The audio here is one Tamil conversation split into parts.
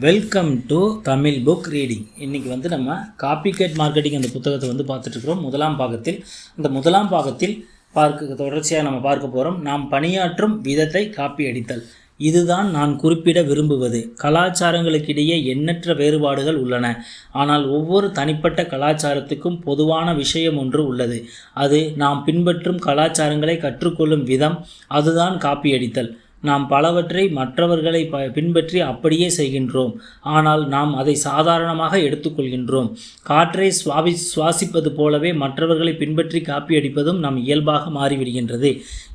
Welcome to Tamil book reading இன்றைக்கி வந்து நம்ம காப்பிகேட் மார்க்கெட்டிங் அந்த புத்தகத்தை வந்து பார்த்துட்ருக்குறோம் முதலாம் பாகத்தில் அந்த முதலாம் பாகத்தில் பார்க்க தொடர்ச்சியாக நம்ம பார்க்க போகிறோம் நாம் பணியாற்றும் விதத்தை காப்பி அடித்தல். இதுதான் நான் குறிப்பிட விரும்புவது. கலாச்சாரங்களுக்கிடையே எண்ணற்ற வேறுபாடுகள் உள்ளன. ஆனால் ஒவ்வொரு தனிப்பட்ட கலாச்சாரத்துக்கும் பொதுவான விஷயம் ஒன்று உள்ளது. அது நாம் பின்பற்றும் கலாச்சாரங்களை கற்றுக்கொள்ளும் விதம். அதுதான் காப்பி அடித்தல். நாம் பலவற்றை மற்றவர்களை ப பின்பற்றி அப்படியே செய்கின்றோம். ஆனால் நாம் அதை சாதாரணமாக எடுத்துக்கொள்கின்றோம். காற்றை சுவாபி சுவாசிப்பது போலவே மற்றவர்களை பின்பற்றி காப்பி அடிப்பதும் நம் இயல்பாக மாறிவிடுகின்றது.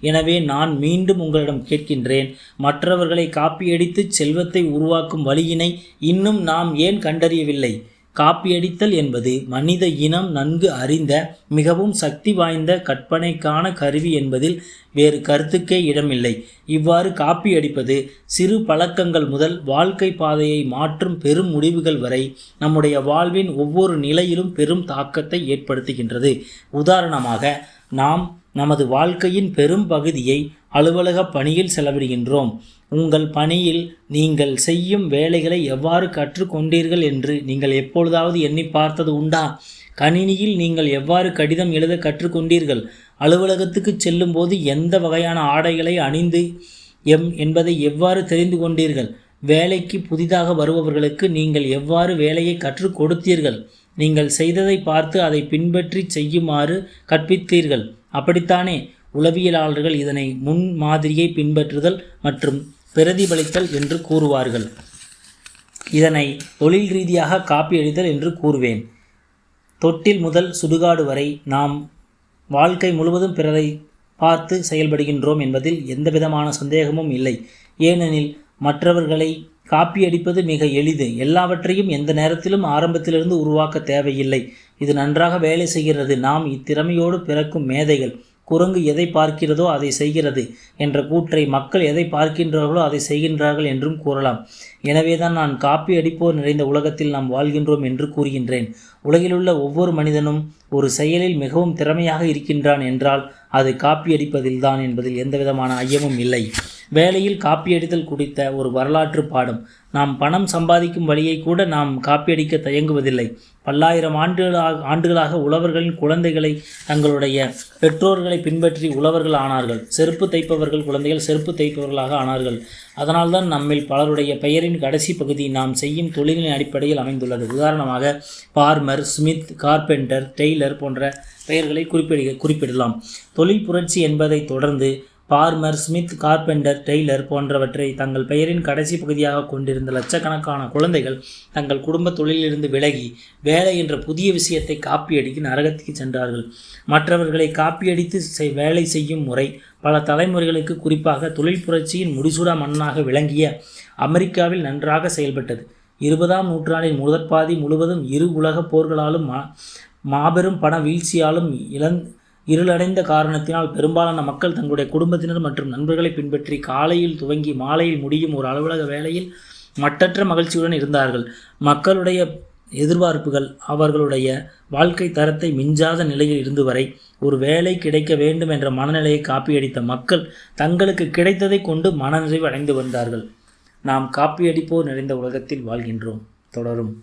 எனவே நான் மீண்டும் உங்களிடம் கேட்கின்றேன் மற்றவர்களை காப்பியடித்து செல்வத்தை உருவாக்கும் வழியினை இன்னும் நாம் ஏன் கண்டறியவில்லை? காப்பியடித்தல் என்பது மனித இனம் நன்கு அறிந்த மிகவும் சக்தி வாய்ந்த கற்பனைக்கான கருவி என்பதில் வேறு கருத்துக்கே இடமில்லை. இவ்வாறு காப்பியடிப்பது சிறு பழக்கங்கள் முதல் வாழ்க்கை பாதையை மாற்றும் பெரும் முடிவுகள் வரை நம்முடைய வாழ்வின் ஒவ்வொரு நிலையிலும் பெரும் தாக்கத்தை ஏற்படுத்துகின்றது. உதாரணமாக நாம் நமது வாழ்க்கையின் பெரும் பகுதியை அலுவலக பணியில் செலவிடுகின்றோம். உங்கள் பணியில் நீங்கள் செய்யும் வேலைகளை எவ்வாறு கற்றுக்கொண்டீர்கள் என்று நீங்கள் எப்பொழுதாவது எண்ணி பார்த்தது உண்டா? கணினியில் நீங்கள் எவ்வாறு கடிதம் எழுத கற்றுக்கொண்டீர்கள்? அலுவலகத்துக்கு செல்லும்போது எந்த வகையான ஆடைகளை அணிந்து எம் என்பதை எவ்வாறு தெரிந்து கொண்டீர்கள்? வேலைக்கு புதிதாக வருபவர்களுக்கு நீங்கள் எவ்வாறு வேலையை கற்றுக் கொடுத்தீர்கள்? நீங்கள் செய்ததை பார்த்து அதை பின்பற்றி செய்யுமாறு கற்பித்தீர்கள். அப்படித்தானே? உளவியலாளர்கள் இதனை முன் மாதிரியை பின்பற்றுதல் மற்றும் பிரதிபலித்தல் என்று கூறுவார்கள். இதனை தொழில் ரீதியாக காப்பி அடித்தல் என்று கூறுவேன். தொட்டில் முதல் சுடுகாடு வரை நாம் வாழ்க்கை முழுவதும் பிறரை பார்த்து செயல்படுகின்றோம் என்பதில் எந்தவிதமான சந்தேகமும் இல்லை. ஏனெனில் மற்றவர்களை காப்பியடிப்பது மிக எளிது. எல்லாவற்றையும் எந்த நேரத்திலும் ஆரம்பத்திலிருந்து உருவாக்க தேவையில்லை. இது நன்றாக வேலை செய்கிறது. நாம் இத்திறமையோடு பிறக்கும் மேதைகள். குரங்கு எதை பார்க்கிறதோ அதை செய்கிறது என்ற கூற்றை மக்கள் எதை பார்க்கின்றார்களோ அதை செய்கின்றார்கள் என்றும் கூறலாம். எனவேதான் நான் காப்பி அடிப்போர் நிறைந்த உலகத்தில் நாம் வாழ்கின்றோம் என்று கூறுகின்றேன். உலகிலுள்ள ஒவ்வொரு மனிதனும் ஒரு செயலில் மிகவும் திறமையாக இருக்கின்றான் என்றால் அது காப்பி அடிப்பதில்தான் என்பதில் எந்தவிதமான ஐயமும் இல்லை. வேலையில் காப்பியடித்தல் குறித்த ஒரு வரலாற்று பாடம். நாம் பணம் சம்பாதிக்கும் வழியை கூட நாம் காப்பியடிக்க தயங்குவதில்லை. பல்லாயிரம் ஆண்டுகளாக ஆண்டுகளாக உழவர்களின் குழந்தைகளை தங்களுடைய பெற்றோர்களை பின்பற்றி உழவர்கள் ஆனார்கள். செருப்பு தைப்பவர்கள் குழந்தைகள் செருப்பு தைப்பவர்களாக ஆனார்கள். அதனால்தான் நம்மில் பலருடைய பெயரின் கடைசி பகுதி நாம் செய்யும் தொழிலின் அடிப்படையில் அமைந்துள்ளது. உதாரணமாக பார்மர் ஸ்மித் கார்பெண்டர் டெய்லர் போன்ற பெயர்களை குறிப்பிட குறிப்பிடலாம். தொழில் புரட்சி என்பதை தொடர்ந்து பார்மர் ஸ்மித் கார்பெண்டர் டெய்லர் போன்றவற்றை தங்கள் பெயரின் கடைசி பகுதியாக கொண்டிருந்த லட்சக்கணக்கான குழந்தைகள் தங்கள் குடும்ப தொழிலிலிருந்து விலகி வேலை என்ற புதிய விஷயத்தை காப்பியடித்து நரகத்துக்கு சென்றார்கள். மற்றவர்களை காப்பியடித்து செய் வேலை செய்யும் முறை பல தலைமுறைகளுக்கு குறிப்பாக தொழில் புரட்சியின் முடிசூடா மண்ணாக விளங்கிய அமெரிக்காவில் நன்றாக செயல்பட்டது. இருபதாம் நூற்றாண்டின் முதற்பாதி முழுவதும் இரு உலகப் போர்களாலும் மா மாபெரும் பண வீழ்ச்சியாலும் இழந் இருளடைந்த காரணத்தினால் பெரும்பாலான மக்கள் தங்களுடைய குடும்பத்தினர் மற்றும் நண்பர்களை பின்பற்றி காலையில் துவங்கி மாலையில் முடியும் ஒரு அலுவலக வேலையில் மட்டற்ற மகிழ்ச்சியுடன் இருந்தார்கள். மக்களுடைய எதிர்பார்ப்புகள் அவர்களுடைய வாழ்க்கை தரத்தை மிஞ்சாத நிலையில் இருந்து வரை ஒரு வேலை கிடைக்க வேண்டும் என்ற மனநிலையை காப்பியடித்த மக்கள் தங்களுக்கு கிடைத்ததை கொண்டு மனநிறைவு அடைந்து வந்தார்கள். நாம் காப்பியடிப்போர் நிறைந்த உலகத்தில் வாழ்கின்றோம். தொடரும்.